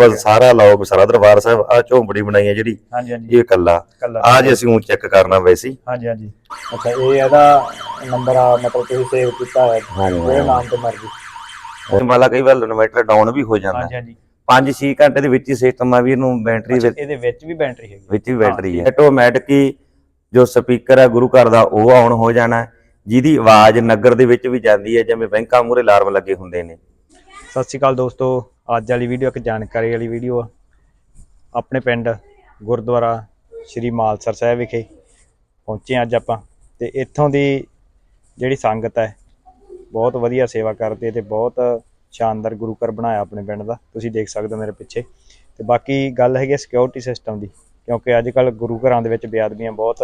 ਬਸ ਸਾਰਾ ਲੋਕ ਸਾਰਾ ਦਰਬਾਰ ਸਾਹਿਬ ਆ ਝੋਂਪੜੀ ਬਣਾਈ ਹੈ ਜਿਹੜੀ ਹਾਂਜੀ ਹਾਂਜੀ। ਇਹ ਕੱਲਾ। ਆ ਜੇ ਅਸੀਂ ਉਹ ਚੈੱਕ ਕਰਨਾ ਵੈਸੇ ਹਾਂਜੀ ਹਾਂਜੀ। ਅੱਛਾ ਇਹ ਇਹਦਾ ਨੰਬਰ ਆ ਮਤਲਬ ਤੁਸੀਂ ਸੇਵ ਕੀਤਾ ਹੈ ਹਾਂਜੀ ਨਾਮ ਤੇ ਮਰਜ਼ੀ। ਮਾਲਾ ਕਈ ਵਾਰ ਇਨਵਰਟਰ ਡਾਊਨ ਵੀ ਹੋ ਜਾਂਦਾ। ਹਾਂਜੀ ਹਾਂਜੀ। 5-6 ਘੰਟੇ ਦੇ ਵਿੱਚ ਹੀ ਸਿਸਟਮ ਆ ਵੀ ਇਹਨੂੰ ਬੈਟਰੀ ਅੱਛਾ, ਵਿੱਚ ਇਹਦੇ ਵਿੱਚ ਵੀ ਬੈਟਰੀ ਹੈਗੀ। ਵਿੱਚ ਵੀ ਬੈਟਰੀ ਹੈ ਆਟੋਮੈਟਿਕ ਹੀ। ਜੋ ਸਪੀਕਰ ਹੈ ਗੁਰੂ ਘਰ ਦਾ ਉਹ ਆਨ ਹੋ ਜਾਣਾ। ਹੈ, ਜਿਹਦੀ ਆਵਾਜ਼ ਨਗਰ ਦੇ ਵਿੱਚ ਵੀ ਜਾਂਦੀ ਹੈ ਜਿਵੇਂ ਬੈਂਕਾਂ ਮੂਹਰੇ ਅਲਾਰਮ ਲੱਗੇ ਹੁੰਦੇ ਨੇ। ਸਤਿ ਸ਼੍ਰੀ ਅਕਾਲ ਦੋਸਤੋ। ਅੱਜ ਵਾਲੀ ਵੀਡੀਓ ਇੱਕ ਜਾਣਕਾਰੀ ਵਾਲੀ ਵੀਡੀਓ ਆ। ਆਪਣੇ ਪਿੰਡ ਗੁਰਦੁਆਰਾ ਸ਼੍ਰੀ ਮਾਲਸਰ ਸਾਹਿਬ ਵਿਖੇ ਪਹੁੰਚੇ ਅੱਜ ਆਪਾਂ। ਤੇ ਇੱਥੋਂ ਦੀ ਜਿਹੜੀ ਸੰਗਤ ਹੈ, ਬਹੁਤ ਵਧੀਆ ਸੇਵਾ ਕਰਦੀ ਹੈ ਤੇ ਬਹੁਤ ਸ਼ਾਨਦਾਰ ਗੁਰੂ ਘਰ ਬਣਾਇਆ ਆਪਣੇ ਪਿੰਡ ਦਾ। ਤੁਸੀਂ ਦੇਖ ਸਕਦੇ ਹੋ ਮੇਰੇ ਪਿੱਛੇ। ਤੇ ਬਾਕੀ ਗੱਲ ਹੈਗੀ ਸਿਕਿਉਰਿਟੀ ਸਿਸਟਮ ਦੀ, ਕਿਉਂਕਿ ਅੱਜ ਕੱਲ ਗੁਰੂ ਘਰਾਂ ਦੇ ਵਿੱਚ ਬੇਅਦਬੀਆਂ ਬਹੁਤ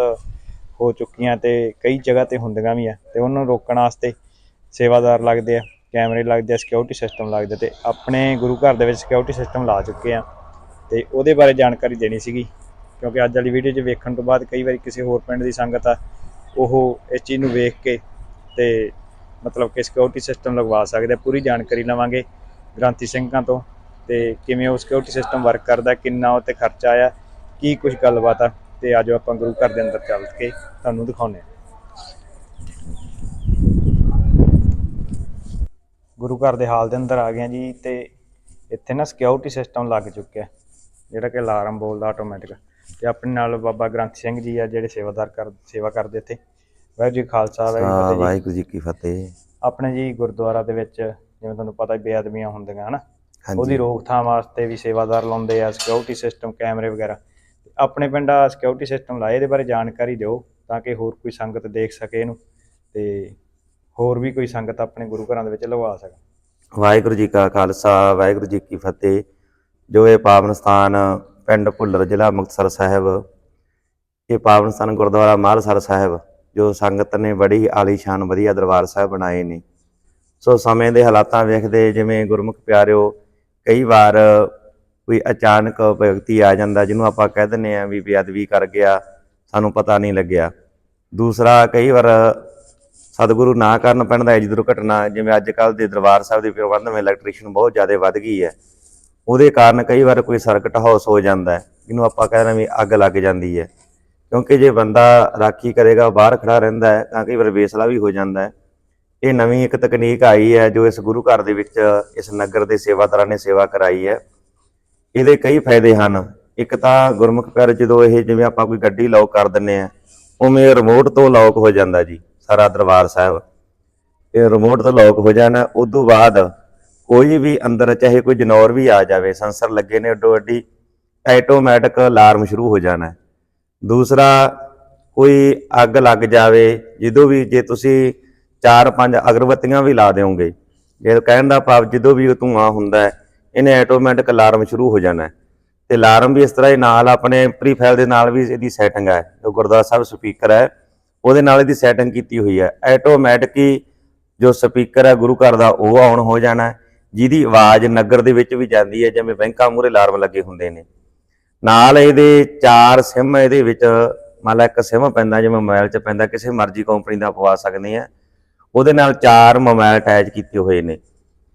ਹੋ ਚੁੱਕੀਆਂ ਤੇ ਕਈ ਜਗ੍ਹਾ ਤੇ ਹੁੰਦੀਆਂ ਵੀ ਆ ਤੇ ਉਹਨਾਂ ਨੂੰ ਰੋਕਣ ਵਾਸਤੇ ਸੇਵਾਦਾਰ ਲੱਗਦੇ ਆ। ਕੈਮਰੇ ਲੱਗਦੇ ਆ ਸਿਕਿਉਰਿਟੀ ਸਿਸਟਮ ਲੱਗਦੇ ਤੇ ਆਪਣੇ ਗੁਰੂ ਘਰ ਦੇ ਵਿੱਚ ਸਿਕਿਉਰਿਟੀ ਸਿਸਟਮ ਲਾ ਚੁੱਕੇ ਆ। ਤੇ ਉਹਦੇ ਬਾਰੇ ਜਾਣਕਾਰੀ ਦੇਣੀ ਸੀਗੀ, ਕਿਉਂਕਿ ਅੱਜ ਵਾਲੀ ਵੀਡੀਓ 'ਚ ਵੇਖਣ ਤੋਂ ਬਾਅਦ ਕਈ ਵਾਰੀ ਕਿਸੇ ਹੋਰ ਪਿੰਡ ਦੀ ਸੰਗਤ ਆ, ਉਹ ਇਸ ਚੀਜ਼ ਨੂੰ ਵੇਖ ਕੇ ਤੇ ਮਤਲਬ ਕਿ ਸਿਕਿਉਰਿਟੀ ਸਿਸਟਮ ਲਗਵਾ ਸਕਦੇ ਆ, ਪੂਰੀ ਜਾਣਕਾਰੀ ਲਵਾਂਗੇ ਗ੍ਰਾਂਤੀ ਸਿੰਘਾਂ ਤੋਂ ਤੇ ਕਿਵੇਂ ਉਹ ਸਿਕਿਉਰਿਟੀ ਸਿਸਟਮ ਵਰਕ ਕਰਦਾ, ਕਿੰਨਾ ਉਹ ਤੇ ਖਰਚਾ ਆਇਆ, ਕੀ ਕੁਝ ਗੱਲਬਾਤ ਆ, ਤੇ ਆਜੋ ਆਪਾਂ ਗੁਰੂ ਘਰ ਦੇ ਅੰਦਰ ਚੱਲ ਕੇ ਤੁਹਾਨੂੰ ਦਿਖਾਉਂਦੇ ਹਾਂ ਗੁਰੂ ਘਰ ਦੇ ਹਾਲ ਦੇ ਅੰਦਰ ਆ ਗਏ ਹਾਂ ਜੀ ਤੇ ਇੱਥੇ ਨਾ ਸਿਕਿਉਰਿਟੀ ਸਿਸਟਮ ਲੱਗ ਚੁੱਕਿਆ ਜਿਹੜਾ ਕਿ ਅਲਾਰਮ ਬੋਲਦਾ ਆਟੋਮੈਟਿਕ ਤੇ ਆਪਣੇ ਨਾਲ ਬਾਬਾ ਗ੍ਰੰਥ ਸਿੰਘ ਜੀ ਆ ਜਿਹੜੇ ਸੇਵਾਦਾਰ ਕਰ ਸੇਵਾ ਕਰਦੇ ਇੱਥੇ। ਵਾਹਿਗੁਰੂ ਜੀ ਖਾਲਸਾ ਵਾਹਿਗੁਰੂ ਜੀ ਕੀ ਫਤਿਹ ਜੀ। ਵਾਹਿਗੁਰੂ ਜੀ ਕੀ ਫਤਿਹ। ਆਪਣੇ ਜੀ ਗੁਰਦੁਆਰਾ ਦੇ ਵਿੱਚ ਜਿਵੇਂ ਤੁਹਾਨੂੰ ਪਤਾ ਹੀ ਬੇਅਦਬੀਆਂ ਹੁੰਦੀਆਂ ਹਨਾ? ਉਹਦੀ ਰੋਕਥਾਮ ਵਾਸਤੇ ਵੀ ਸੇਵਾਦਾਰ ਲਾਉਂਦੇ ਆ ਸਿਕਿਉਰਿਟੀ ਸਿਸਟਮ ਕੈਮਰੇ ਵਗੈਰਾ। ਆਪਣੇ ਪਿੰਡ ਆ ਸਿਕਿਉਰਿਟੀ ਸਿਸਟਮ ਲਾਏ ਇਹਦੇ ਬਾਰੇ ਜਾਣਕਾਰੀ ਦਿਓ ਤਾਂ ਕਿ ਹੋਰ ਕੋਈ ਸੰਗਤ ਦੇਖ ਸਕੇ ਇਹਨੂੰ। ਤੇ ਹੋਰ ਵੀ ਕੋਈ ਸੰਗਤ ਆਪਣੇ ਗੁਰੂ ਘਰਾਂ ਦੇ ਵਿੱਚ ਲਵਾ ਸਕੇ ਵਾਹਿਗੁਰੂ ਜੀ ਕਾ ਖਾਲਸਾ, ਵਾਹਿਗੁਰੂ ਜੀ ਕੀ ਫਤਿਹ। ਜੋ ਇਹ ਪਾਵਨ ਸਥਾਨ ਪਿੰਡ ਭੁੱਲਰ ਜ਼ਿਲ੍ਹਾ ਮੁਕਤਸਰ ਸਾਹਿਬ, ਇਹ ਪਾਵਨ ਸਥਾਨ ਗੁਰਦੁਆਰਾ ਮਾਲਸਰ ਸਾਹਿਬ, ਜੋ ਸੰਗਤ ਨੇ ਬੜੀ ਆਲੀਸ਼ਾਨ ਵਧੀਆ ਦਰਬਾਰ ਸਾਹਿਬ ਬਣਾਏ ਨੇ। ਸੋ ਸਮੇਂ ਦੇ ਹਾਲਾਤਾਂ ਵੇਖਦੇ ਜਿਵੇਂ ਗੁਰਮੁਖ ਪਿਆਰਿਓ, ਕਈ ਵਾਰ ਕੋਈ ਅਚਾਨਕ ਵਿਅਕਤੀ ਆ ਜਾਂਦਾ, ਜਿਹਨੂੰ ਆਪਾਂ ਕਹਿ ਦਿੰਦੇ ਆ ਵੀ ਬੇਅਦਬੀ ਕਰ ਗਿਆ, ਸਾਨੂੰ ਪਤਾ ਨਹੀਂ ਲੱਗਿਆ। ਦੂਸਰਾ, ਕਈ ਵਾਰ ਸਤਿਗੁਰੂ ਨਾ ਕਰਨ ਪੈਣ ਦਾ ਦੁਰਘਟਨਾ, ਜਿਵੇਂ ਅੱਜ ਕੱਲ ਦੇ ਦਰਬਾਰ ਸਾਹਿਬ ਦੇ ਪ੍ਰਬੰਧ ਵਿੱਚ ਇਲੈਕਟ੍ਰੀਸ਼ੀਅਨ ਬਹੁਤ ਜ਼ਿਆਦਾ ਵੱਧ ਗਈ ਹੈ। ਉਹਦੇ ਕਾਰਨ ਕਈ ਵਾਰ ਕੋਈ ਸਰਕਟ ਹਾਊਸ ਹੋ ਜਾਂਦਾ ਹੈ, ਜਿਹਨੂੰ ਆਪਾਂ ਕਹਿੰਦੇ ਵੀ ਅੱਗ ਲੱਗ ਜਾਂਦੀ ਹੈ। ਕਿਉਂਕਿ ਜੇ ਬੰਦਾ ਰਾਖੀ ਕਰੇਗਾ ਬਾਹਰ ਖੜਾ ਰਹਿੰਦਾ ਹੈ, ਤਾਂ ਕਈ ਵਾਰ ਵੇਸਲਾ ਵੀ ਹੋ ਜਾਂਦਾ ਹੈ। ਇਹ ਨਵੀਂ ਇੱਕ ਤਕਨੀਕ ਆਈ ਹੈ, ਜੋ ਇਸ ਗੁਰੂ ਘਰ ਦੇ ਵਿੱਚ, ਇਸ ਨਗਰ ਦੇ ਸੇਵਾਦਾਰਾਂ ਨੇ ਸੇਵਾ ਕਰਾਈ ਹੈ। ਇਹਦੇ ਕਈ ਫਾਇਦੇ ਹਨ। ਇੱਕ ਤਾਂ ਗੁਰਮੁਖ ਪਿਆਰੇ, ਜਦੋਂ ਇਹ ਜਿਵੇਂ ਆਪਾਂ ਕੋਈ ਗੱਡੀ ਲੌਕ ਕਰ ਦਿੰਨੇ ਆ ਉਵੇਂ ਰਿਮੋਟ ਤੋਂ ਲੌਕ ਹੋ ਜਾਂਦਾ ਜੀ। ਸਾਰਾ ਦਰਬਾਰ ਸਾਹਿਬ। ਇਹ ਰਿਮੋਟ ਤੋਂ ਲੌਕ ਹੋ ਜਾਣਾ, ਉਸ ਤੋਂ ਬਾਅਦ ਕੋਈ ਵੀ ਅੰਦਰ, ਚਾਹੇ ਕੋਈ ਜਨੌਰ ਵੀ ਆ ਜਾਵੇ, ਸੈਂਸਰ ਲੱਗੇ ਨੇ ਓਡੋ ਅੱਡੀ ਆਟੋਮੈਟਿਕ ਅਲਾਰਮ ਸ਼ੁਰੂ ਹੋ ਜਾਣਾ। ਦੂਸਰਾ, ਕੋਈ ਅੱਗ ਲੱਗ ਜਾਵੇ, ਜਦੋਂ ਵੀ ਜੇ ਤੁਸੀਂ ਚਾਰ ਪੰਜ ਅਗਰਬੱਤੀਆਂ ਵੀ ਲਾ ਦਿਓਗੇ, ਜੇ ਕਹਿਣ ਦਾ ਭਾਵ ਜਦੋਂ ਵੀ ਉਹ ਧੂੰਆਂ ਹੁੰਦਾ ਹੈ, ਇਹਨੇ ਆਟੋਮੈਟਿਕ ਅਲਾਰਮ ਸ਼ੁਰੂ ਹੋ ਜਾਣਾ ਹੈ। ਤੇ ਅਲਾਰਮ ਵੀ ਇਸ ਤਰ੍ਹਾਂ ਹੀ ਨਾਲ ਆਪਣੇ ਪ੍ਰੀਫਾਈਲ ਦੇ ਨਾਲ ਵੀ ਇਹਦੀ ਸੈਟਿੰਗ ਹੈ। ਜੋ ਗੁਰਦੁਆਰਾ ਸਾਹਿਬ ਸਪੀਕਰ ਹੈ ਉਹਦੇ ਨਾਲ ਇਹਦੀ ਸੈਟਿੰਗ ਕੀਤੀ ਹੋਈ ਹੈ। ਆਟੋਮੈਟਿਕ ਹੀ ਜੋ ਸਪੀਕਰ ਹੈ, ਗੁਰੂ ਘਰ ਦਾ ਉਹ ਆਨ ਹੋ ਜਾਣਾ ਜਿਹਦੀ ਆਵਾਜ਼ ਨਗਰ ਦੇ ਵਿੱਚ ਵੀ ਜਾਂਦੀ ਹੈ, ਜਿਵੇਂ ਬੈਂਕਾਂ ਮੂਹਰੇ ਅਲਾਰਮ ਲੱਗੇ ਹੁੰਦੇ ਨੇ। ਨਾਲ ਇਹਦੇ ਚਾਰ ਸਿਮ ਇਹਦੇ ਵਿੱਚ, ਮੰਨ ਲਾ ਇੱਕ ਸਿਮ ਪੈਂਦਾ, ਜਿਵੇਂ ਮੋਬਾਈਲ 'ਚ ਪੈਂਦਾ, ਕਿਸੇ ਮਰਜ਼ੀ ਕੰਪਨੀ ਦਾ ਪਵਾ ਸਕਦੇ ਆ ਉਹਦੇ ਨਾਲ ਚਾਰ ਮੋਬਾਈਲ ਅਟੈਚ ਕੀਤੇ ਹੋਏ ਨੇ।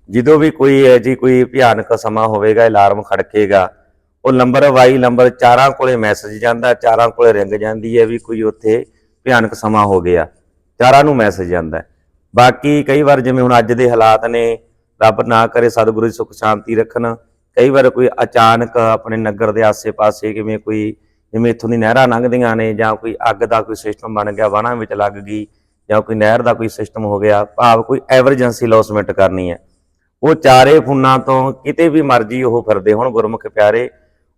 ਜਦੋਂ ਵੀ ਕੋਈ ਹੈ ਜੀ ਕੋਈ ਭਿਆਨਕ ਸਮਾਂ ਹੋਵੇਗਾ ਅਲਾਰਮ ਖੜਕੇਗਾ, ਉਹ ਨੰਬਰ ਵਾਈ ਨੰਬਰ ਚਾਰਾਂ ਕੋਲੇ ਮੈਸੇਜ ਜਾਂਦਾ, ਚਾਰਾਂ ਕੋਲੇ ਰਿੰਗ ਜਾਂਦੀ ਹੈ ਵੀ ਕੋਈ ਉੱਥੇ ਭਿਆਨਕ ਸਮਾਂ ਹੋ ਗਿਆ। ਚਾਰਾਂ ਨੂੰ ਮੈਸੇਜ ਜਾਂਦਾ ਬਾਕੀ ਕਈ ਵਾਰ ਜਿਵੇਂ ਹੁਣ ਅੱਜ ਦੇ ਹਾਲਾਤ ਨੇ, ਰੱਬ ਨਾ ਕਰੇ ਸਤਿਗੁਰੂ ਦੀ ਸੁਖ ਸ਼ਾਂਤੀ ਰੱਖਣ। ਕਈ ਵਾਰ ਕੋਈ ਅਚਾਨਕ ਆਪਣੇ ਨਗਰ ਦੇ ਆਸੇ-ਪਾਸੇ ਕਿਵੇਂ ਕੋਈ, ਜਿਵੇਂ ਇੱਥੋਂ ਦੀ ਨਹਿਰਾਂ ਲੰਘਦੀਆਂ ਨੇ ਜਾਂ ਕੋਈ ਅੱਗ ਦਾ ਕੋਈ ਸਿਸਟਮ ਬਣ ਗਿਆ, ਵਾਹਣਾਂ ਵਿੱਚ ਲੱਗ ਗਈ ਜਾਂ ਕੋਈ ਨਹਿਰ ਦਾ ਕੋਈ ਸਿਸਟਮ ਹੋ ਗਿਆ, ਭਾਵ ਕੋਈ ਐਮਰਜੈਂਸੀ ਲੌਸਮੈਂਟ ਕਰਨੀ ਹੈ। ਉਹ ਚਾਰੇ ਫੋਨਾਂ ਤੋਂ ਕਿਤੇ ਵੀ ਮਰਜ਼ੀ ਉਹ ਫਿਰਦੇ ਹੁਣ ਗੁਰਮੁਖ ਪਿਆਰੇ।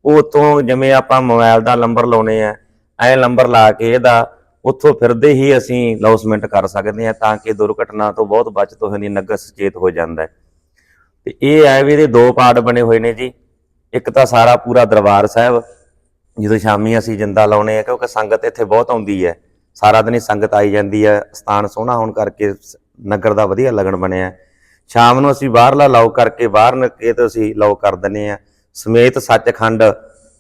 ਉਹ ਤੋਂ ਜਿਵੇਂ ਆਪਾਂ ਮੋਬਾਈਲ ਦਾ ਨੰਬਰ ਲਾਉਨੇ ਆ, ਐ ਨੰਬਰ ਲਾ ਕੇ ਇਹਦਾ ਉੱਥੋਂ ਫਿਰਦੇ ਹੀ ਅਸੀਂ ਲੌਸਮੈਂਟ ਕਰ ਸਕਦੇ ਹਾਂ ਤਾਂ ਕਿ ਦੁਰਘਟਨਾ ਤੋਂ ਬਹੁਤ ਬਚਤ ਹੋ ਜਾਂਦੀ ਨਗਰ ਸੁਚੇਤ ਹੋ ਜਾਂਦਾ ਹੈ। ਤੇ ਇਹ ਹੈ ਵੀ ਇਹਦੇ ਦੋ ਪਾਰਟ ਬਣੇ ਹੋਏ ਨੇ ਜੀ। ਇੱਕ ਤਾਂ ਸਾਰਾ ਪੂਰਾ ਦਰਬਾਰ ਸਾਹਿਬ, ਜਦੋਂ ਸ਼ਾਮੀ ਅਸੀਂ ਜਿੰਦਾ ਲਾਉਨੇ ਆ, ਕਿਉਂਕਿ ਸੰਗਤ ਇੱਥੇ ਬਹੁਤ ਆਉਂਦੀ ਹੈ। ਸਾਰਾ ਦਿਨ ਹੀ ਸੰਗਤ ਆਈ ਜਾਂਦੀ ਹੈ, ਸਥਾਨ ਸੋਹਣਾ ਹੋਣ ਕਰਕੇ ਸ- ਨਗਰ ਦਾ ਵਧੀਆ ਲੱਗਣ ਬਣਿਆ। ਸ਼ਾਮ ਨੂੰ ਅਸੀਂ ਬਾਹਰਲਾ ਲੌਕ ਕਰਕੇ ਬਾਹਰ ਨਿਕੇ ਤੇ ਅਸੀਂ ਲੌਕ ਕਰ ਦਿੰਨੇ ਆ ਸਮੇਤ ਸੱਚਖੰਡ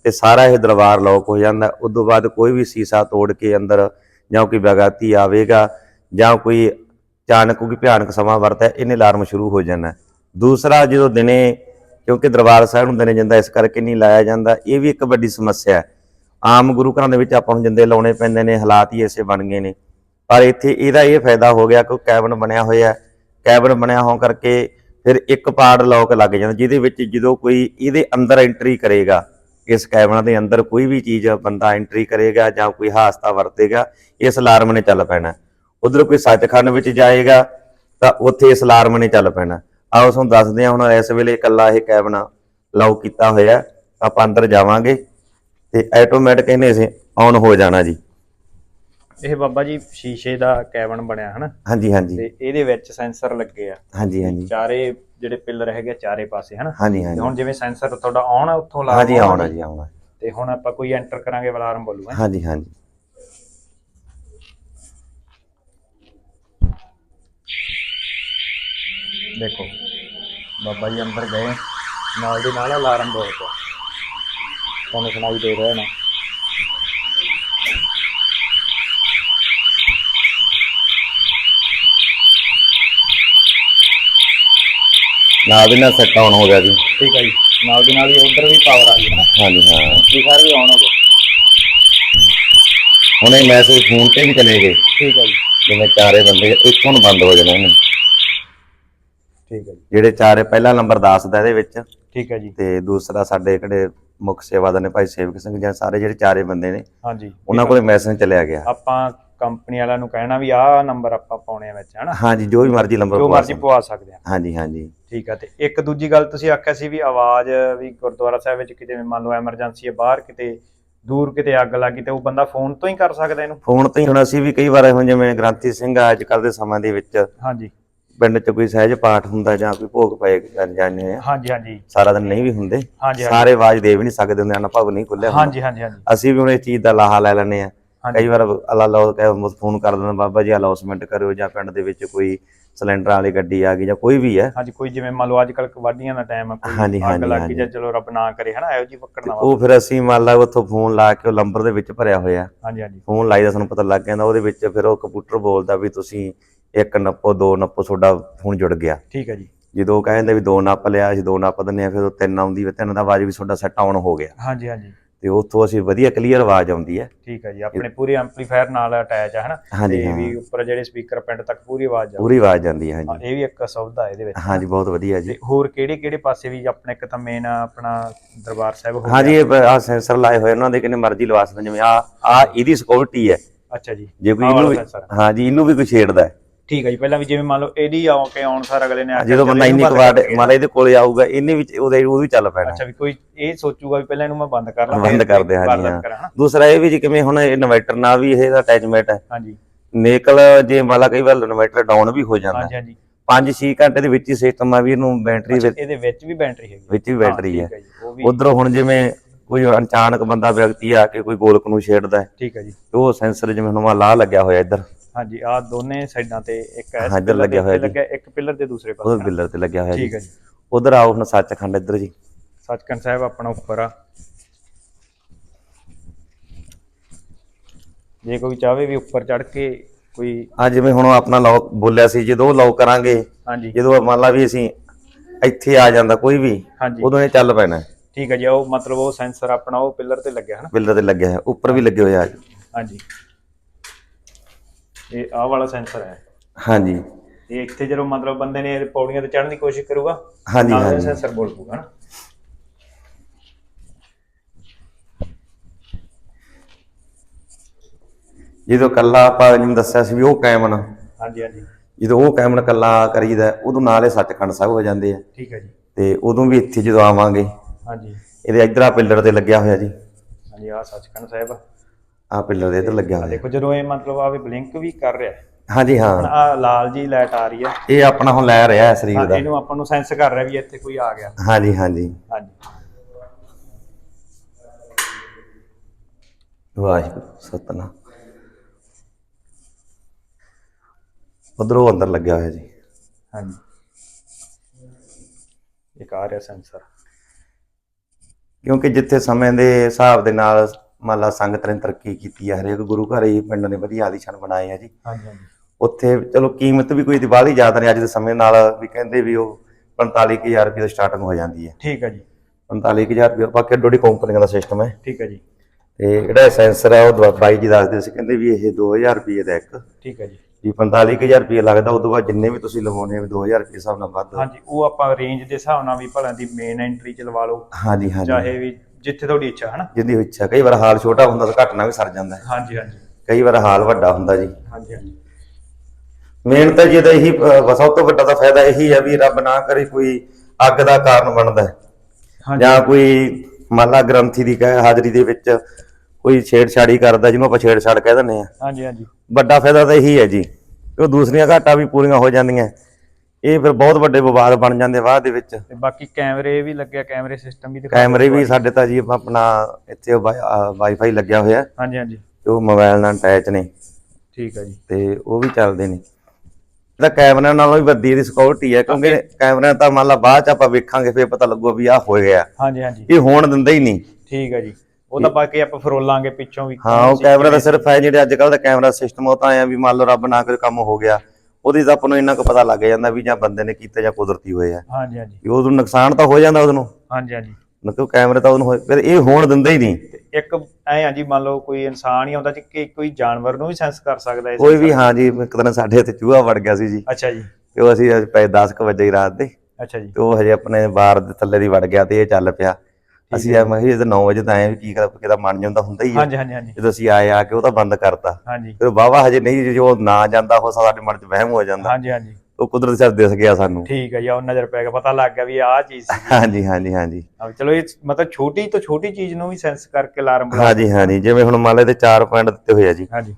ਤੇ ਸਾਰਾ ਇਹ ਦਰਬਾਰ ਲੌਕ ਹੋ ਜਾਂਦਾ। ਉਸ ਤੋਂ ਬਾਅਦ ਕੋਈ ਵੀ ਸੀਸਾ ਤੋੜ ਕੇ ਅੰਦਰ ਜਾਂ ਕੋਈ ਬਗਾਤੀ ਆਵੇਗਾ ਜਾਂ ਕੋਈ ਅਚਾਨਕ ਕੋਈ ਭਿਆਨਕ ਸਮਾਂ ਵਰਤਿਆ ਇਹਨੇ ਅਲਾਰਮ ਸ਼ੁਰੂ ਹੋ ਜਾਣਾ ਦੂਸਰਾ, ਜਦੋਂ ਦਿਨੇ, ਕਿਉਂਕਿ ਦਰਬਾਰ ਸਾਹਿਬ ਨੂੰ ਦਿਨੇ ਜਾਂਦਾ, ਇਸ ਕਰਕੇ ਨਹੀਂ ਲਾਇਆ ਜਾਂਦਾ, ਇਹ ਵੀ ਇੱਕ ਵੱਡੀ ਸਮੱਸਿਆ ਹੈ। ਆਮ ਗੁਰੂ ਘਰਾਂ ਦੇ ਵਿੱਚ ਆਪਾਂ ਨੂੰ ਜਿੰਦੇ ਲਾਉਣੇ ਪੈਂਦੇ ਨੇ, ਹਾਲਾਤ ਹੀ ਐਸੇ ਬਣ ਗਏ ਨੇ। ਪਰ ਇੱਥੇ ਇਹਦਾ ਇਹ ਫਾਇਦਾ ਹੋ ਗਿਆ ਕਿ ਕੈਬਨ ਬਣਿਆ ਹੋਇਆ ਕੈਬਨ ਬਣਿਆ ਹੋਣ ਕਰਕੇ ਫਿਰ ਇੱਕ ਪਾਰਟ ਲੌਕ ਲੱਗ ਜਾਂਦਾ, ਜਿਹਦੇ ਵਿੱਚ ਜਦੋਂ ਕੋਈ ਇਹਦੇ ਅੰਦਰ ਐਂਟਰੀ ਕਰੇਗਾ ਇਸ ਕੈਬਨ ਦੇ ਅੰਦਰ ਕੋਈ ਵੀ ਚੀਜ਼ ਬੰਦਾ ਐਂਟਰੀ ਕਰੇਗਾ ਜਾਂ ਕੋਈ ਹਾਸਤਾ ਵਰਤੇਗਾ, ਇਸ ਅਲਾਰਮ ਨੇ ਚੱਲ ਪੈਣਾ। ਉਧਰ ਕੋਈ ਸੱਚਖੰਡ ਵਿੱਚ ਜਾਏਗਾ, ਤਾਂ ਉੱਥੇ ਇਸ ਅਲਾਰਮ ਨੇ ਚੱਲ ਪੈਣਾ। ਆਓ ਤੁਹਾਨੂੰ ਦੱਸਦੇ ਹਾਂ ਹੁਣ ਇਸ ਵੇਲੇ ਇਕੱਲਾ ਇਹ ਕੈਬਨ ਲੌਕ ਕੀਤਾ ਹੋਇਆ, ਆਪਾਂ ਅੰਦਰ ਜਾਵਾਂਗੇ ਤੇ ਆਟੋਮੈਟਿਕ ਇਹਨੇ ਅਸੀਂ ਆਨ ਹੋ ਜਾਣਾ ਜੀ। ਇਹ ਬਾਬਾ ਜੀ ਸ਼ੀਸ਼ੇ ਦਾ ਕੈਬਨ ਬਣਿਆ ਹਨਾ? ਹਾਂਜੀ ਹਾਂਜੀ। ਤੇ ਇਹਦੇ ਵਿੱਚ ਸੈਂਸਰ ਲੱਗੇ ਆ। ਹਾਂਜੀ ਹਾਂਜੀ। ਚਾਰੇ ਜਿਹੜੇ ਪਿੱਲਰ ਹੈਗੇ ਆ, ਚਾਰੇ ਪਾਸੇ ਹਨਾ? ਹਾਂਜੀ ਤੇ ਹਾਂਜੀ ਹੁਣ ਜਿਵੇਂ ਸੈਂਸਰ ਤੁਹਾਡਾ ਆਨ ਆ ਉੱਥੋਂ ਲਾ ਹਾਂਜੀ ਆਉਣਾ ਜੀ ਆਉਣਾ ਤੇ ਹੁਣ ਆਪਾਂ ਕੋਈ ਐਂਟਰ ਕਰਾਂਗੇ ਅਲਾਰਮ ਬੋਲੂਗਾ ਹਾਂਜੀ ਹਾਂਜੀ। ਦੇਖੋ ਬਾਬਾ ਜੀ ਅੰਦਰ ਗਏ ਨਾਲ ਦੀ ਨਾਲ ਅਲਾਰਮ ਬੋਲ ਪਿਆ ਤੁਹਾਨੂੰ ਸੁਣਾਈ ਦੇ ਰਿਹਾ ਨਾ? ਨਾਲ ਦੇ ਨਾਲ ਸੈੱਟ ਆਨ ਹੋ ਗਿਆ ਜੀ। ਠੀਕ ਹੈ ਜੀ। ਨਾਲ ਦੀ ਨਾਲ ਹੀ ਉਧਰ ਵੀ ਪਾਵਰ ਆ ਗਈ ਹੈ ਨਾ। ਹਾਂਜੀ ਹਾਂ। ਸਪੀਕਰ ਵੀ ਆਨ ਹੋ ਗਿਆ। ਹੁਣ ਇਹ ਮੈਸੇਜ ਫੋਨ ਤੇ ਵੀ ਚਲੇ ਗਏ। ਠੀਕ ਹੈ ਜੀ। ਜਿਵੇਂ ਚਾਰੇ ਬੰਦੇ ਨੂੰ ਬੰਦ ਹੋ ਜਾਣਾ ਇਹਨੇ। ਠੀਕ ਹੈ ਜੀ। ਜਿਹੜੇ ਚਾਰੇ ਪਹਿਲਾ ਨੰਬਰ ਦੱਸਦਾ ਇਹਦੇ ਵਿੱਚ। ਠੀਕ ਹੈ ਜੀ। ਤੇ ਦੂਸਰਾ ਸਾਡੇ ਕਿਹੜੇ ਮੁੱਖ ਸੇਵਾਦਾਰ ਨੇ ਭਾਈ ਸੇਵਕ ਸਿੰਘ ਜਾਂ ਸਾਰੇ ਜਿਹੜੇ ਚਾਰੇ ਬੰਦੇ ਨੇ ਹਾਂਜੀ। ਉਹਨਾਂ ਕੋਲੇ ਮੈਸੇਜ ਚਲਿਆ ਗਿਆ। ਆਪਾਂ ਕੰਪਨੀ ਵਾਲਿਆਂ ਨੂੰ ਕਹਿਣਾ ਵੀ ਆਹ ਨੰਬਰ ਆਪਾਂ ਪਾਉਣੇ ਆ ਵਿੱਚ ਹਨਾ? ਹਾਂਜੀ ਜੋ ਵੀ ਮਰਜ਼ੀ ਨੰਬਰ ਜੋ ਮਰਜ਼ੀ ਪਵਾ ਸਕਦੇ ਆ। ਹਾਂਜੀ ਹਾਂਜੀ। ਠੀਕ ਆ ਤੇ ਇੱਕ ਦੂਜੀ ਗੱਲ ਤੁਸੀਂ ਆਖਿਆ ਸੀ ਵੀ ਆਵਾਜ਼ ਵੀ ਗੁਰਦੁਆਰਾ ਸਾਹਿਬ ਵਿੱਚ ਕਿਤੇ ਮੰਨ ਲਓ ਐਮਰਜੈਂਸੀ ਹੈ ਬਾਹਰ ਕਿਤੇ ਦੂਰ ਕਿਤੇ ਅੱਗ ਲੱਗੀ ਤੇ ਉਹ ਬੰਦਾ ਫੋਨ ਤੋਂ ਹੀ ਕਰ ਸਕਦਾ ਇਹਨੂੰ? ਫੋਨ ਤੇ ਹੀ ਹੁਣ ਅਸੀਂ ਵੀ ਕਈ ਵਾਰ ਹੁਣ ਜਿਵੇਂ ਗ੍ਰਾਂਤੀ ਸਿੰਘ ਅੱਜ ਕੱਲ ਦੇ ਸਮਾਂ ਦੇ ਵਿੱਚ ਹਾਂਜੀ। ਪਿੰਡ 'ਚ ਕੋਈ ਸਹਿਜ ਪਾਠ ਹੁੰਦਾ ਜਾਂ ਕੋਈ ਭੋਗ ਪਏ ਜਾਂਦੇ ਆ। ਹਾਂਜੀ ਹਾਂਜੀ। ਸਾਰਾ ਦਿਨ ਨਹੀਂ ਵੀ ਹੁੰਦੇ। ਹਾਂਜੀ ਸਾਰੇ ਆਵਾਜ਼ ਦੇ ਵੀ ਨਹੀਂ ਸਕਦੇ ਹੁੰਦੇ ਅਨੁਭਵ ਨਹੀਂ ਖੁੱਲਿਆ। ਹਾਂਜੀ ਹਾਂਜੀ ਹਾਂਜੀ। ਅਸੀਂ ਵੀ ਹੁਣ ਇਸ ਚੀਜ਼ ਦਾ ਲਾਹਾ ਲੈ ਲੈਨੇ ਆ। ਕਈ ਵਾਰ ਅੱਲਾ ਕਹੇ ਫੋਨ ਕਰ ਦਿੰਦਾ ਬਾਬਾ ਜੀ ਅਲਾਉਸਮੈਂਟ ਕਰਿਓ ਜਾਂ ਪਿੰਡ ਦੇ ਵਿੱਚ ਕੋਈ ਸਿਲੰਡਰਾਂ ਵਾਲੀ ਗੱਡੀ ਆ ਗਈ ਜਾਂ ਕੋਈ ਵੀ ਹੈ। ਹਾਂਜੀ ਕੋਈ ਜਿਵੇਂ ਮੰਨ ਲਓ ਅੱਜ ਕੱਲ ਵਾਢੀਆਂ ਦਾ ਟਾਈਮ ਹੈ ਕੋਈ ਹਾਂਜੀ, ਅੱਗ ਲੱਗ ਗਈ। ਜਾਂ ਚਲੋ ਰੱਬ ਨਾ ਕਰੇ ਹਨਾ ਇਹੋ ਜੀ ਪਕੜ ਨਾ ਉਹ ਫਿਰ ਅਸੀਂ ਮੰਨ ਲਾ ਉੱਥੋਂ ਫੋਨ ਲਾ ਕੇ ਉਹ ਲੰਬਰ ਦੇ ਵਿੱਚ ਭਰਿਆ ਹੋਇਆ। ਹਾਂਜੀ ਹਾਂਜੀ। ਫੋਨ ਲਾਈਦਾ ਸਾਨੂੰ ਪਤਾ ਲੱਗ ਜਾਂਦਾ ਉਹਦੇ ਵਿੱਚ ਫਿਰ ਉਹ ਕੰਪਿਊਟਰ ਬੋਲਦਾ ਵੀ ਤੁਸੀਂ ਇੱਕ ਨੱਪੋ ਦੋ ਨੱਪੋ ਤੁਹਾਡਾ ਫੋਨ ਜੁੜ ਗਿਆ। ਠੀਕ ਹੈ ਜੀ। ਜਦੋਂ ਕਹਿੰਦੇ ਵੀ ਦੋ ਨੱਪ ਲਿਆ ਅਸੀਂ ਦੋ ਨੱਪ ਦਿੰਨੇ ਆ ਫਿਰ ਉਹ ਤਿੰਨ ਆਉਂਦੀ ਵੀ ਤਿੰਨ ਦਾ ਆਵਾਜ਼ ਵੀ ਤੁਹਾਡਾ ਸੈੱਟ ਆਨ ਹੋ ਗਿਆ। ਹਾਂਜੀ ਹਾਂਜੀ। ਤੇ ਉੱਥੋਂ ਅਸੀਂ ਵਧੀਆ ਕਲੀਅਰ ਆਵਾਜ਼ ਆਉਂਦੀ ਹੈ। ਠੀਕ ਹੈ ਜੀ ਆਪਣੇ ਪੂਰੇ ਐਂਪਲੀਫਾਇਰ ਨਾਲ ਅਟੈਚ ਹੈ ਹਨਾ? ਤੇ ਹਾਂ। ਵੀ ਉੱਪਰ ਜਿਹੜੇ ਸਪੀਕਰ ਪਿੰਡ ਤੱਕ ਪੂਰੀ ਆਵਾਜ਼ ਜਾਊ ਪੂਰੀ ਆਵਾਜ਼ ਜਾਂਦੀ ਹੈ ਹਾਂ, ਹਾਂਜੀ ਇਹ ਵੀ ਇੱਕ ਸੁਵਿਧਾ ਇਹਦੇ ਵਿੱਚ ਹਾਂਜੀ ਬਹੁਤ ਵਧੀਆ ਜੀ। ਹੋਰ ਕਿਹੜੇ ਕਿਹੜੇ ਪਾਸੇ ਵੀ ਆਪਣੇ ਇੱਕ ਤਾਂ ਮੇਨ ਆਪਣਾ ਦਰਬਾਰ ਸਾਹਿਬ ਹੋ ਗਿਆ? ਹਾਂਜੀ ਇਹ ਆ ਸੈਂਸਰ ਲਾਏ ਹੋਏ ਉਹਨਾਂ ਦੇ ਕਿੰਨੇ ਮਰਜ਼ੀ ਲਵਾ ਸਕਦੇ ਜਿਵੇਂ ਆ ਆ ਇਹਦੀ ਸਿਕਿਉਰਿਟੀ ਹੈ। ਅੱਛਾ ਜੀ। ਜੇ ਕੋਈ ਇਹਨੂੰ। ਹਾਂਜੀ ਇਹਨੂੰ ਵੀ ਕੋਈ ਛੇੜਦਾ ਹੈ। ਠੀਕ ਹੈ ਜੀ ਪਹਿਲਾਂ ਵੀ ਜਿਵੇਂ ਮੰਨ ਲਓ ਇਹਦੀ ਆਉ ਕੇ ਆਉਣ ਸਾਰ ਅਗਲੇ ਨੇ ਆਖਿਆ ਜਦੋਂ ਬੰਦਾ ਇੰਨੀ ਕੁ ਬੰਦ ਵਾਰ ਕਰਕੇ ਮਾਲਾ ਇਹਦੇ ਕੋਲੇ ਆਊਗਾ ਇਹਨੇ ਵਿੱਚ ਉਹਦੇ ਉਹ ਵੀ ਚੱਲ ਪੈਣਾ। ਅੱਛਾ ਵੀ ਕੋਈ ਇਹ ਸੋਚੂਗਾ ਵੀ ਪਹਿਲਾਂ ਇਹਨੂੰ ਮੈਂ ਬੰਦ ਕਰ ਲਾਂ ਬੰਦ ਕਰਦੇ ਹਾਂ। ਜੀ? ਦੂਸਰਾ ਇਹ ਵੀ ਜੀ ਕਿਵੇਂ ਹੁਣ ਇਨਵਰਟਰ ਨਾਲ ਵੀ ਇਹਦਾ ਅਟੈਚਮੈਂਟ ਹੈ। ਹਾਂਜੀ। ਨਿਕਲ ਜੇ ਮਾਲਾ ਕਈ ਵਾਰ ਇਨਵਰਟਰ ਡਾਊਨ ਵੀ ਹੋ ਜਾਂਦਾ। ਹਾਂਜੀ ਹਾਂਜੀ। 5-6 ਘੰਟੇ ਦੇ ਵਿੱਚ ਹੀ ਸਿਸਟਮ ਆ ਵੀ ਇਹਨੂੰ ਬੈਟਰੀ ਇਹਦੇ ਵਿੱਚ ਵੀ ਬੈਟਰੀ ਹੈਗੀ। ਵਿੱਚ ਵੀ ਬੈਟਰੀ ਹੈ ਉਧਰੋਂ ਹੁਣ ਜਿਵੇਂ ਕੋਈ ਅਚਾਨਕ ਬੰਦਾ ਵਿਅਕਤੀ ਆ ਕੇ ਕੋਈ ਗੋਲਕ ਨੂੰ ਛੇੜਦਾ ਹੈ। ਠੀਕ ਹੈ ਜੀ। ਉਹ ਸੈਂਸਰ ਜਿਵੇਂ ਹੁਣ ਆ ਲਾ ਲੱਗਿਆ ਹੋਇਆ ਇੱਧਰ। ਹਾਂਜੀ ਆ ਦੋਨੇ ਸਾਈਡਾਂ ਤੇ ਇੱਕ ਹਾਂ, ਇਸ ਇੱਧਰ ਲੱਗਿਆ ਹੋਇਆ ਜੀ। ਲੱਗਿਆ ਇੱਕ ਪਿੱਲਰ ਦੇ ਦੂਸਰੇ ਪਾਸੇ। ਬਿੱਲਰ ਤੇ ਲੱਗਿਆ ਹੋਇਆ ਠੀਕ ਹੈ ਜੀ। ਉਧਰ ਆਓ ਹੁਣ ਸੱਚਖੰਡ ਇੱਧਰ ਜੀ। ਸੱਚਖੰਡ ਸਾਹਿਬ ਆਪਣਾ ਉੱਪਰ ਆ। ਜੇ ਕੋਈ ਚਾਹਵੇ ਵੀ ਉੱਪਰ ਚੜ ਕੇ ਕੋਈ ਆ ਜਿਵੇਂ ਹੁਣ ਆਪਣਾ ਲੌਕ ਬੋਲਿਆ ਸੀ ਜਦੋਂ ਲੌਕ ਕਰਾਂਗੇ ਹਾਂਜੀ। ਜਦੋਂ ਮੰਨ ਲਾ ਵੀ ਅਸੀਂ ਇੱਥੇ ਆ ਜਾਂਦਾ ਕੋਈ ਵੀ ਹਾਂਜੀ। ਉਦੋਂ ਇਹ ਚੱਲ ਪੈਣਾ। ਠੀਕ ਹੈ ਜੀ ਉਹ ਮਤਲਬ ਉਹ ਸੈਂਸਰ ਆਪਣਾ ਉਹ ਪਿੱਲਰ ਤੇ ਲੱਗਿਆ ਹਨਾ? ਬਿੱਲਰ ਤੇ ਲੱਗਿਆ ਹੋਇਆ ਉੱਪਰ ਵੀ ਲੱਗੇ ਹੋਇਆ ਹਾਂਜੀ। ਇਹ ਆਹ ਵਾਲਾ ਸੈਂਸਰ ਹੈ। ਹਾਂਜੀ। ਇਹ ਇੱਥੇ ਜਦੋਂ ਮਤਲਬ ਬੰਦੇ ਨੇ ਪੌੜੀਆਂ ਤੇ ਚੜ੍ਹਨ ਦੀ ਕੋਸ਼ਿਸ਼ ਕਰੂਗਾ ਹਾਂਜੀ, ਹਾਂਜੀ। ਸੈਂਸਰ ਬੋਲ ਪੂਗਾ ਹਨਾ ਜਦੋਂ ਕੱਲਾ ਆਪਾਂ ਜਿਵੇਂ ਦੱਸਿਆ ਸੀ ਵੀ ਉਹ ਕੈਮਨ ਹਾਂਜੀ ਹਾਂਜੀ। ਜਦੋਂ ਉਹ ਕੈਮਨ ਕੱਲਾ ਕਰੀਦਾ ਉਦੋਂ ਨਾਲ ਸੱਚਖੰਡ ਸਾਹਿਬ ਹੋ ਜਾਂਦੇ ਆ। ਠੀਕ ਹੈ ਜੀ। ਤੇ ਉਦੋਂ ਵੀ ਇੱਥੇ ਜਦੋਂ ਆਵਾਂਗੇ ਹਾਂਜੀ। ਇਹਦੇ ਇਧਰ ਆ ਪਿੱਲਰ ਤੇ ਲੱਗਿਆ ਹੋਇਆ ਜੀ। ਹਾਂਜੀ ਆਹ ਸੱਚਖੰਡ ਸਾਹਿਬ ਆ ਪਿੱਲਰ ਦੇ ਇੱਧਰ ਲੱਗਿਆ ਹੋਇਆ। ਦੇਖੋ ਜਦੋਂ ਇਹ ਮਤਲਬ ਆ ਵੀ ਬਲਿੰਕ ਵੀ ਕਰ ਰਿਹਾ ਹੈ। ਹਾਂਜੀ ਹਾਂ। ਆ ਲਾਲ ਜੀ ਲਾਈਟ ਆ ਰਹੀ ਹੈ। ਇਹ ਆਪਣਾ ਹੁਣ ਲੈ ਰਿਹਾ ਹੈ ਸਰੀਰ ਦਾ। ਇਹਨੂੰ ਆਪਾਂ ਨੂੰ ਸੈਂਸ ਕਰ ਰਿਹਾ ਵੀ ਇੱਥੇ ਕੋਈ ਆ ਗਿਆ। ਹਾਂਜੀ ਹਾਂਜੀ। ਹਾਂਜੀ। ਵਾਹਿਗੁਰੂ ਸਤਨਾਮ। ਉਧਰੋਂ ਅੰਦਰ ਲੱਗਿਆ ਹੋਇਆ ਜੀ। ਹਾਂਜੀ। ਇੱਕ ਆ ਰਿਹਾ ਸੈਂਸਰ ਕਿਉਂਕਿ ਜਿੱਥੇ ਸਮੇਂ ਦੇ ਹਿਸਾਬ ਦੇ ਨਾਲ ਮੰਨ ਲਾ ਸੰਗਤ ਨੇ ਤਰੱਕੀ ਕੀਤੀ ਹੈ ਹਰੇਕ ਗੁਰੂ ਘਰ ਹੀ ਪਿੰਡ ਨੇ ਵਧੀਆ ਆਲੀਸ਼ਾਨ ਬਣਾਏ ਆ ਜੀ। ਹਾਂਜੀ ਹਾਂਜੀ। ਉੱਥੇ ਚਲੋ ਕੀਮਤ ਵੀ ਕੋਈ ਦੀ ਬਾਹਲੀ ਜ਼ਿਆਦਾ ਨਹੀਂ ਅੱਜ ਦੇ ਸਮੇਂ ਨਾਲ ਵੀ ਕਹਿੰਦੇ ਵੀ ਉਹ 45000 ਰੁਪਏ ਤੋਂ ਸਟਾਰਟਿੰਗ ਹੋ ਜਾਂਦੀ ਹੈ ਠੀਕ ਹੈ ਜੀ। 45000 ਰੁਪਏ ਬਾਕੀ ਡੋਡੀ ਕੰਪਨੀਆਂ ਦਾ ਸਿਸਟਮ ਹੈ। ਠੀਕ ਹੈ ਜੀ। ਤੇ ਜਿਹੜਾ ਸੈਂਸਰ ਹੈ ਉਹ ਬਾਈ ਜੀ ਦੱਸਦੇ ਸੀ ਕਹਿੰਦੇ ਵੀ ਇਹ 2000 ਰੁਪਏ ਦਾ ਇੱਕ। ਠੀਕ ਹੈ ਜੀ। ਵੀ 45000 ਰੁਪਏ ਲੱਗਦਾ ਉਦੋਂ ਬਾਅਦ ਜਿੰਨੇ ਵੀ ਤੁਸੀਂ ਲਵਾਉਣੇ ਆ 2000 ਰੁਪਏ ਹਿਸਾਬ ਨਾਲ ਵੱਧ। ਹਾਂਜੀ ਉਹ ਆਪਾਂ ਰੇਂਜ ਦੇ ਹਿਸਾਬ ਨਾਲ ਵੀ ਭਲਾਂ ਦੀ ਮੇਨ ਐਂਟਰੀ ਚ ਲਵਾ ਲਓ। ਹਾਂਜੀ ਹਾਂਜੀ। ਚਾਹੇ ਵੀ ਜਿੱਥੇ ਤੁਹਾਡੀ ਇੱਛਾ ਹੈ ਨਾ ਜਿੰਦੀ ਇੱਛਾ। ਕਈ ਵਾਰ ਹਾਲ ਛੋਟਾ ਹੁੰਦਾ ਤਾਂ ਘੱਟ ਨਾ ਵੀ ਸਰ ਜਾਂਦਾ ਹੈ। ਹਾਂਜੀ ਹਾਂਜੀ। ਕਈ ਵਾਰ ਹਾਲ ਵੱਡਾ ਹੁੰਦਾ ਜੀ। ਹਾਂਜੀ ਹਾਂਜੀ। ਮੇਨ ਤਾਂ ਜਿਹਦਾ ਇਹੀ ਅਹ, ਸਭ ਤੋਂ ਵੱਡਾ ਤਾਂ ਫਾਇਦਾ ਇਹੀ ਹੈ ਵੀ ਰੱਬ ਨਾ ਕਰੇ ਕੋਈ ਅੱਗ ਦਾ ਕਾਰਨ ਬਣਦਾ ਹੈ। ਹਾਂਜੀ। ਜਾਂ ਕੋਈ ਮੰਨ ਲਾ ਗ੍ਰੰਥੀ ਦੀ ਕਹਿ ਹਾਜ਼ਰੀ ਦੇ ਵਿੱਚ ਕੋਈ ਛੇੜਛਾੜੀ ਕਰਦਾ ਜਿਹਨੂੰ ਆਪਾਂ ਛੇੜਛਾੜ ਕਹਿ ਦਿੰਦੇ ਆ ਹਾਂਜੀ ਹਾਂਜੀ। ਵੱਡਾ ਫਾਇਦਾ ਤਾਂ ਇਹੀ ਹੈ ਜੀ। ਕਿ ਉਹ ਦੂਸਰੀਆਂ ਘਾਟਾਂ ਵੀ ਪੂਰੀਆਂ ਹੋ ਜਾਂਦੀਆਂ। ਇਹ ਫਿਰ ਬਹੁਤ ਵੱਡੇ ਵਿਵਾਦ ਬਣ ਜਾਂਦੇ ਬਾਅਦ ਦੇ ਵਿੱਚ। ਤੇ ਬਾਕੀ ਕੈਮਰੇ ਵੀ ਲੱਗਿਆ ਕੈਮਰੇ ਸਿਸਟਮ ਵੀ ਦਿਖਾ ਕੈਮਰੇ ਵੀ ਸਾਡੇ ਤਾਂ ਜੀ ਆਪਣਾ ਇੱਥੇ ਵਾਈਫਾਈ ਲੱਗਿਆ ਹੋਇਆ। ਹਾਂਜੀ ਹਾਂਜੀ। ਤੇ ਉਹ ਮੋਬਾਈਲ ਨਾਲ ਅਟੈਚ ਨੇ। ਠੀਕ ਹੈ ਜੀ। ਤੇ ਉਹ ਵੀ ਚੱਲਦੇ ਨੇ। ਇਹਦਾ ਕੈਮਰਾ ਨਾਲੋਂ ਵੀ ਵੱਡੀ ਇਹਦੀ ਸਿਕਿਉਰਿਟੀ ਹੈ ਕਿਉਂਕਿ ਕੈਮਰਾ ਤਾਂ ਮੰਨ ਲਾ ਬਾਅਦ ਚ ਆਪਾਂ ਵੇਖਾਂਗੇ ਫਿਰ ਪਤਾ ਲੱਗੂ ਵੀ ਆਹ ਹੋ ਗਿਆ ਹਾਂਜੀ ਹਾਂਜੀ। ਇਹ ਹੋਣ ਦਿੰਦਾ ਹੀ ਨਹੀਂ। ਠੀਕ ਹੈ ਜੀ। ਉਹ ਤਾਂ ਬਾਕੀ ਆਪਾਂ ਫਰੋਲਾਂਗੇ ਪਿੱਛੋਂ ਵੀ ਹਾਂ ਉਹ ਕੈਮਰਾ ਤਾਂ ਸਿਰਫ ਹੈ ਜਿਹੜੇ ਅੱਜ ਕੱਲ ਦਾ ਕੈਮਰਾ ਸਿਸਟਮ ਉਹ ਤਾਂ ਆਇਆ ਵੀ ਮੰਨ ਲਓ ਰੱਬ ਨਾ ਕਰੇ ਕੰਮ ਹੋ ਗਿਆ। ਉਹਦੀ ਤਾਂ ਆਪਾਂ ਨੂੰ ਇੰਨਾ ਕੁ ਪਤਾ ਲੱਗ ਜਾਂਦਾ ਵੀ ਜਾਂ ਬੰਦੇ ਨੇ ਕੀਤਾ ਜਾਂ ਕੁਦਰਤੀ ਹੋਇਆ ਹਾਂਜੀ ਹਾਂਜੀ। ਵੀ ਉਹਨੂੰ ਨੁਕਸਾਨ ਤਾਂ ਹੋ ਜਾਂਦਾ ਉਹਨੂੰ। ਹਾਂਜੀ ਹਾਂਜੀ। ਕਿਉਂਕਿ ਕੈਮਰੇ ਤਾਂ ਉਹਨੂੰ ਹੋਏ ਫਿਰ ਇਹ ਹੋਣ ਦਿੰਦਾ ਹੀ ਨਹੀਂ। ਇੱਕ ਐ ਆ ਜੀ ਮੰਨ ਲਓ ਕੋਈ ਇਨਸਾਨ ਹੀ ਆਉਂਦਾ ਜੀ ਕਿ ਕੋਈ ਜਾਨਵਰ ਨੂੰ ਵੀ ਸੈਂਸ ਕਰ ਸਕਦਾ ਹੈ ਕੋਈ ਵੀ ਹਾਂ ਜੀ ਇੱਕ ਦਿਨ ਸਾਡੇ ਇੱਥੇ ਚੂਹਾ ਵੜ ਗਿਆ ਸੀ ਜੀ। ਅੱਛਾ ਜੀ। ਤੇ ਉਹ ਅਸੀਂ ਅੱਜ ਪਏ 10 ਕੁ ਵਜੇ ਹੀ ਰਾਤ ਦੇ। ਅੱਛਾ ਜੀ। ਤੇ ਉਹ ਹਜੇ ਆਪਣੇ ਬਾਰ ਦੇ ਥੱਲੇ ਦੀ ਵੜ ਗਿਆ ਤੇ ਇਹ ਚੱਲ ਪਿਆ। ਅਸੀਂ ਆ ਮੈਂ ਇਹ 9 ਵਜੇ ਤਾਂ ਆਏ ਵੀ ਕੀ ਕਰ ਕਿਦਾ ਮਨ ਜਾਂਦਾ ਹੁੰਦਾ ਹੀ ਹੈ ਹਾਂਜੀ ਹਾਂਜੀ ਹਾਂਜੀ। ਜਦੋਂ ਅਸੀਂ ਆਏ ਆ ਕੇ ਉਹ ਤਾਂ ਬੰਦ ਕਰਤਾ। ਹਾਂਜੀ। ਫਿਰ ਵਾਵਾ ਹਜੇ ਨਹੀਂ ਜੋ ਨਾ ਜਾਂਦਾ ਉਹ ਸਾਡੇ ਮਨ 'ਚ ਵਹਿਮ ਹੋ ਜਾਂਦਾ। ਹਾਂਜੀ ਹਾਂਜੀ। ਉਹ ਕੁਦਰਤ ਸਿਰ ਦਿਸ ਗਿਆ ਸਾਨੂੰ। ਠੀਕ ਹੈ ਜੀ ਉਹ ਨਜ਼ਰ ਪੈ ਗਿਆ ਪਤਾ ਲੱਗ ਗਿਆ ਵੀ ਆਹ ਚੀਜ਼ ਸੀ। ਹਾਂਜੀ ਹਾਂਜੀ ਹਾਂਜੀ। ਚਲੋ ਇਹ ਮਤਲਬ ਛੋਟੀ ਤੋਂ ਛੋਟੀ ਚੀਜ਼ ਨੂੰ ਵੀ ਸੈਂਸ ਕਰਕੇ ਅਲਾਰਮ ਹਾਂਜੀ ਹਾਂਜੀ ਜਿਵੇਂ ਹੁਣ ਮੰਨ ਤੇ ਚਾਰ ਪੁਆਇੰਟ ਦਿੱਤੇ ਹੋਏ ਆ ਜੀ। ਹਾਂਜੀ।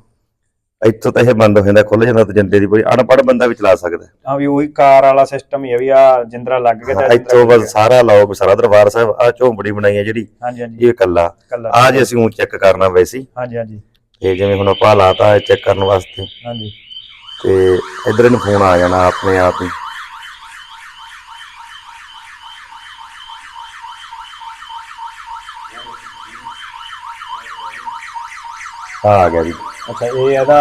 ਇੱਥੋਂ ਤਾਂ ਇਹ ਬੰਦ ਹੋ ਜਾਂਦਾ ਖੁੱਲ ਜਾਂਦਾ ਤਾਂ ਜੰਦੇ ਦੀ ਕੋਈ ਅਨਪੜ੍ਹ ਬੰਦਾ ਵੀ ਚਲਾ ਸਕਦਾ ਹੈ। ਵੀ ਉਹੀ ਕਾਰ ਵਾਲਾ ਸਿਸਟਮ ਹੀ ਹੈ ਵੀ ਆ ਜਿੰਦਰਾ ਲੱਗ ਗਿਆ ਤਾਂ ਇੱਥੋਂ ਬਸ ਸਾਰਾ ਲੋਕ ਸਾਰਾ ਦਰਬਾਰ ਸਾਹਿਬ ਆ ਝੋਂਪੜੀ ਬਣਾਈ ਹੈ ਜਿਹੜੀ ਹਾਂਜੀ ਹਾਂਜੀ। ਇਹ ਕੱਲਾ ਆ ਜੇ ਅਸੀਂ ਉਹ ਚੈੱਕ ਕਰਨਾ ਵੈਸੀ ਹਾਂਜੀ ਹਾਂਜੀ। ਤੇ ਜਿਵੇਂ ਹੁਣ ਆਪਾਂ ਲਾਤਾ ਚੈੱਕ ਕਰਨ ਵਾਸਤੇ। ਹਾਂਜੀ। ਤੇ ਇਧਰ ਇਹਨੂੰ ਫੋਨ ਆ ਜਾਣਾ ਆਪਣੇ ਆਪ ਹੀ। ਆ ਆ ਗਿਆ ਜੀ। ਅੱਛਾ ਇਹ ਇਹਦਾ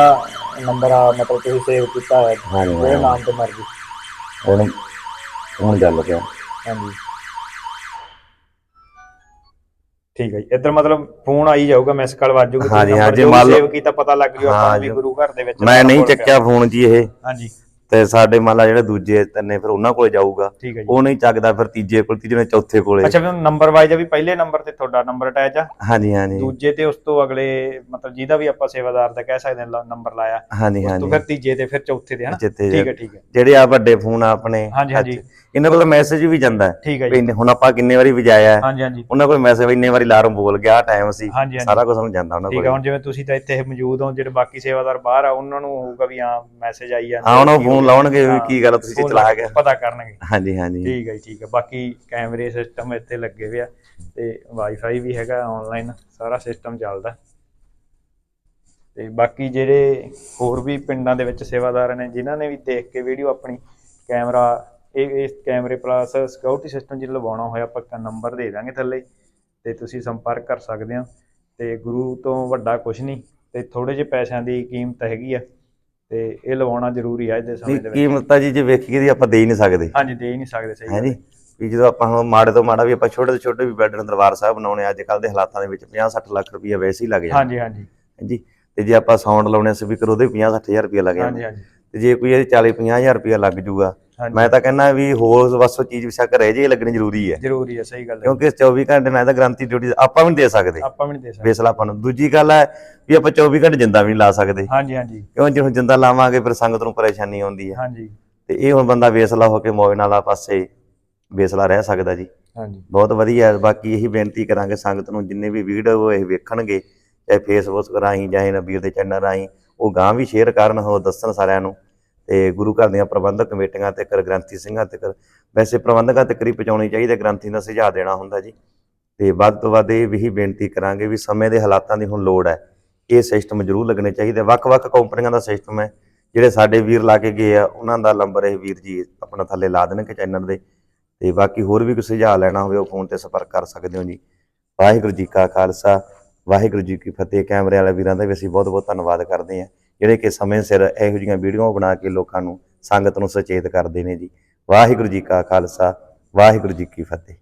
ਨੰਬਰ ਆ ਮਤਲਬ ਤੁਸੀਂ ਸੇਵ ਕੀਤਾ ਹੈ ਹਾਂਜੀ ਉਹਦੇ ਨਾਮ ਤੇ ਮਰਜ਼ੀ। ਹੁਣ ਹੁਣ ਚੱਲ ਪਿਆ ਹਾਂਜੀ। ਠੀਕ ਹੈ ਜੀ ਇੱਧਰ ਮਤਲਬ ਫੋਨ ਆਈ ਜਾਊਗਾ ਮਿਸ ਕਾਲ ਵੱਜੂਗੀ ਹਾਂਜੀ, ਹਾਂ, ਜੇ ਮੰਨ ਲਓ- ਸੇਵ ਕੀਤਾ ਪਤਾ ਲੱਗ ਜੂ ਆਪਾਂ ਨੂੰ ਵੀ ਗੁਰੂ ਘਰ ਦੇ ਵਿੱਚ ਮੈਂ ਨਹੀਂ ਚੱਕਿਆ ਫੋਨ ਜੀ ਇਹ। ਹਾਂਜੀ। ਤੇ ਸਾਡੇ ਮੰਨ ਲਾ ਜਿਹੜੇ ਦੂਜੇ ਤਿੰਨੇ ਫਿਰ ਉਹਨਾਂ ਕੋਲੇ ਜਾਊਗਾ। ਠੀਕ ਹੈ ਜੀ। ਉਹ ਨਹੀਂ ਚੱਕਦਾ ਫਿਰ ਤੀਜੇ ਕੋਲ ਤੀਜੇ ਨੇ ਚੌਥੇ ਕੋਲੇ। ਅੱਛਾ ਵੀ ਨੰਬਰ ਵਾਈਜ਼ ਵੀ ਪਹਿਲੇ ਨੰਬਰ ਤੇ ਤੁਹਾਡਾ ਨੰਬਰ ਅਟੈਚ ਆ? ਹਾਂਜੀ ਹਾਂਜੀ। ਦੂਜੇ ਤੇ ਉਸ ਤੋਂ ਅਗਲੇ ਮਤਲਬ ਜਿਹਦਾ ਵੀ ਆਪਾਂ ਸੇਵਾਦਾਰ ਦਾ ਕਹਿ ਸਕਦੇ ਹਾਂ ਨੰਬਰ ਲਾਇਆ। ਹਾਂਜੀ ਉਸ ਤੋਂ ਹਾਂਜੀ। ਫਿਰ ਤੀਜੇ ਤੇ ਫਿਰ ਚੌਥੇ ਤੇ ਹਨਾ? ਠੀਕ ਹੈ ਠੀਕ ਹੈ। ਜਿਹੜੇ ਆ ਵੱਡੇ ਫੋਨ ਆ ਆਪਣੇ ਹਾਂਜੀ, ਹਾਂਜੀ। ਇਹਨਾਂ ਕੋਲ ਮੈਸੇਜ ਵੀ ਜਾਂਦਾ ਹੈ। ਵੀ ਹੁਣ ਆਪਾਂ ਕਿੰਨੇ ਵਾਰੀ ਵਜਾਇਆ ਹੈ, ਹਾਂਜੀ ਹਾਂਜੀ। ਉਹਨਾਂ ਕੋਲ ਮੈਸੇਜ ਇੰਨੇ ਵਾਰੀ ਅਲਾਰਮ ਬੋਲ ਗਿਆ ਟਾਈਮ ਸੀ। ਹਾਂਜੀ, ਹਾਂਜੀ। ਸਾਰਾ ਕੁਝ ਸਮਝ ਜਾਂਦਾ ਉਹਨਾਂ ਠੀਕ ਹੈ ਕੋਲ ਹੁਣ ਜਿਵੇਂ ਤੁਸੀਂ ਤਾਂ ਇੱਥੇ ਮੌਜੂਦ ਹੋ ਜਿਹੜੇ ਬਾਕੀ ਸੇਵਾਦਾਰ ਬਾਹਰ ਆ ਉਹਨਾਂ ਨੂੰ ਹੋਊਗਾ ਵੀ ਹਾਂ ਮੈਸੇਜ ਆਈ ਜਾਂਦੇ ਹਾਂ ਉਹਨਾਂ ਆ, ਫੋਨ। ਲਾਉਣਗੇ ਵੀ ਕੀ ਗੱਲ ਤੁਸੀਂ ਚਲਾ ਗਿਆ ਪਤਾ ਕਰਨਗੇ। ਹਾਂਜੀ ਹਾਂਜੀ। ਠੀਕ ਹੈ ਠੀਕ ਹੈ। ਬਾਕੀ ਕੈਮਰੇ ਸਿਸਟਮ ਇੱਥੇ ਲੱਗੇ ਹੋਏ ਆ ਤੇ ਵਾਈਫਾਈ ਵੀ ਹੈਗਾ ਆਨਲਾਈਨ ਸਾਰਾ ਸਿਸਟਮ ਚੱਲਦਾ। ਤੇ ਬਾਕੀ ਜਿਹੜੇ ਹੋਰ ਵੀ ਪਿੰਡਾਂ ਦੇ ਵਿੱਚ ਸੇਵਾਦਾਰ ਨੇ ਜਿਨ੍ਹਾਂ ਨੇ ਵੀ ਦੇਖ ਕੇ ਵੀਡੀਓ ਆਪਣੀ ਕੈਮਰਾ ਇਹ ਇਸ ਕੈਮਰੇ ਪਲੱਸ ਸਿਕਿਉਰਿਟੀ ਸਿਸਟਮ ਜਿਹੜਾ ਲਵਾਉਣਾ ਹੋਇਆ ਆਪਾਂ ਨੰਬਰ ਦੇ ਦਾਂਗੇ ਥੱਲੇ। ਤੇ ਤੁਸੀਂ ਸੰਪਰਕ ਕਰ ਸਕਦੇ ਹੋ। ਤੇ ਗੁਰੂ ਤੋਂ ਵੱਡਾ ਕੁਝ ਨਹੀਂ ਤੇ ਥੋੜੇ ਜਿਹੇ ਪੈਸਿਆਂ ਦੀ ਕੀਮਤ ਹੈਗੀ ਆ। ਤੇ ਇਹ ਲਵਾਉਣਾ ਜ਼ਰੂਰੀ ਆ ਅੱਜ ਦੇ ਸਮੇਂ ਦੇ ਵਿੱਚ। ਕੀਮਤ ਤਾਂ ਜੀ ਜੇ ਵੇਖੀਏ ਦੀ ਆਪਾਂ ਦੇ ਹੀ ਨਹੀਂ ਸਕਦੇ। ਹਾਂਜੀ ਦੇ ਹੀ ਨਹੀਂ ਸਕਦੇ ਸਹੀ ਹੈ ਜੀ? ਵੀ ਜਦੋਂ ਆਪਾਂ ਹੁਣ ਮਾੜੇ ਤੋਂ ਮਾੜਾ ਵੀ ਆਪਾਂ ਛੋਟੇ ਤੋਂ ਛੋਟੇ ਵੀ ਬੈੱਡ ਦਰਬਾਰ ਸਾਹਿਬ ਬਣਾਉਣੇ ਅੱਜ ਕੱਲ ਦੇ ਹਾਲਾਤਾਂ ਦੇ ਵਿੱਚ 50 60 ਲੱਖ ਰੁਪਈਆ ਵੈਸੇ ਹੀ ਲੱਗ ਜਾਂਦਾ। ਹਾਂਜੀ ਹਾਂਜੀ। ਹਾਂਜੀ ਤੇ ਜੇ ਆਪਾਂ ਸਾਊਂਡ ਲਾਉਣੇ ਸਪੀਕਰ ਉਹਦੇ 50 60000 ਰੁਪਈਆ ਲੱਗ ਹਾਂਜੀ ਜਾਂਦਾ ਹਾਂਜੀ। ਤੇ ਜੇ ਕੋਈ ਇਹਦੇ 40 50000 ਰੁਪਈਆ ਲੱਗ ਜੂਗਾ ਹਾਂਜੀ ਮੈਂ ਤਾਂ ਕਹਿੰਦਾ ਵੀ ਹੋਰ ਵਸੋ ਚੀਜ਼ ਵਿਸ਼ਾ ਰਹਿ ਜੇ ਲੱਗਣੀ ਜ਼ਰੂਰੀ ਹੈ। ਜ਼ਰੂਰੀ ਹੈ ਸਹੀ ਗੱਲ ਹੈ। ਕਿਉਂਕਿ ਇਸ 24 ਘੰਟੇ ਨਾਲ ਤਾਂ ਗਰੰਟੀ ਡਿਊਟੀ ਆਪਾਂ ਵੀ ਨਹੀਂ ਦੇ ਸਕਦੇ। ਆਪਾਂ ਵੀ ਨਹੀਂ ਦੇ ਸਕਦੇ। ਬੇਸਲਾ ਆਪਾਂ ਨੂੰ। ਦੂਜੀ ਗੱਲ ਹੈ ਵੀ ਆਪਾਂ 24 ਘੰਟੇ ਜਿੰਦਾ ਵੀ ਨਹੀਂ ਲਾ ਸਕਦੇ। ਹਾਂਜੀ ਹਾਂਜੀ। ਕਿਉਂ ਜੇ ਹੁਣ ਜਿੰਦਾ ਲਾਵਾਂਗੇ ਫਿਰ ਸੰਗਤ ਨੂੰ ਪਰੇਸ਼ਾਨੀ ਆਉਂਦੀ ਹੈ। ਹਾਂਜੀ। ਤੇ ਇਹ ਹੁਣ ਬੰਦਾ ਬੇਸਲਾ ਹੋ ਕੇ ਨਾਲ ਆ ਪਾਸੇ ਬੇਸਲਾ ਰਹਿ ਸਕਦਾ ਜੀ। ਹਾਂਜੀ। ਬਹੁਤ ਵਧੀਆ ਹੈ। ਬਾਕੀ ਇਹੀ ਬੇਨਤੀ ਕਰਾਂਗੇ ਸੰਗਤ ਨੂੰ ਜਿੰਨੇ ਵੀ ਵੀਡੀਓ ਇਹ ਵੇਖਣਗੇ ਚਾਹੇ ਫੇਸਬੁੱਕ ਰਾਹੀਂ ਜਾਂ ਵੀਰ ਦੇ ਚੈਨਲ ਰਾਹੀਂ ਉਹ ਗਾਂ ਵੀ ਸ਼ੇਅਰ ਕਰਨ ਉਹ ਦੱਸਣ ਸਾਰਿਆਂ ਨੂੰ। ਤੇ ਗੁਰੂ ਘਰ ਦੀਆਂ ਪ੍ਰਬੰਧਕ ਕਮੇਟੀਆਂ ਤੇ ਕਰ ਗ੍ਰੰਥੀ ਸਿੰਘਾਂ ਤੇ ਕਰ ਵੈਸੇ ਪ੍ਰਬੰਧਕਾਂ ਤੱਕ ਹੀ ਪਹੁੰਚਾਉਣੀ ਚਾਹੀਦੀ ਗ੍ਰੰਥੀ ਦਾ ਸੁਝਾਅ ਦੇਣਾ ਹੁੰਦਾ ਜੀ। ਤੇ ਵੱਧ ਤੋਂ ਵੱਧ ਇਹ ਵੀ ਬੇਨਤੀ ਕਰਾਂਗੇ ਵੀ ਸਮੇਂ ਦੇ ਹਾਲਾਤਾਂ ਦੀ ਹੁਣ ਲੋੜ ਹੈ। ਇਹ ਸਿਸਟਮ ਜ਼ਰੂਰ ਲੱਗਣੇ ਚਾਹੀਦੇ। ਵੱਖ-ਵੱਖ ਕੰਪਨੀਆਂ ਦਾ ਸਿਸਟਮ ਹੈ। ਜਿਹੜੇ ਸਾਡੇ ਵੀਰ ਲਾ ਕੇ ਗਏ ਆ, ਉਹਨਾਂ ਦਾ ਨੰਬਰ ਇਹ ਵੀਰ ਜੀ ਆਪਣਾ ਥੱਲੇ ਲਾ ਦੇਣਗੇ ਚੈਨਲ ਦੇ। ਤੇ ਬਾਕੀ ਹੋਰ ਵੀ ਕੋਈ ਸੁਝਾਅ ਲੈਣਾ ਹੋਵੇ, ਉਹ ਫੋਨ ਤੇ ਸੰਪਰਕ ਕਰ ਸਕਦੇ ਹੋ ਜੀ। ਵਾਹਿਗੁਰੂ ਜੀ ਕਾ ਖਾਲਸਾ, ਵਾਹਿਗੁਰੂ ਜੀ ਕੀ ਫਤਿਹ। ਕੈਮਰੇ ਵਾਲੇ ਵੀਰਾਂ ਦਾ ਵੀ ਅਸੀਂ ਬਹੁਤ ਬਹੁਤ ਧੰਨਵਾਦ ਕਰਦੇ ਹਾਂ। ਜਿਹੜੇ ਕਿ ਸਮੇਂ ਸਿਰ ਇਹੋ ਜਿਹੀਆਂ ਵੀਡੀਓ ਬਣਾ ਕੇ ਲੋਕਾਂ ਨੂੰ ਸੰਗਤ ਨੂੰ ਸੁਚੇਤ ਕਰਦੇ ਨੇ ਜੀ। ਵਾਹਿਗੁਰੂ ਜੀ ਕਾ ਖਾਲਸਾ, ਵਾਹਿਗੁਰੂ ਜੀ ਕੀ ਫਤਿਹ।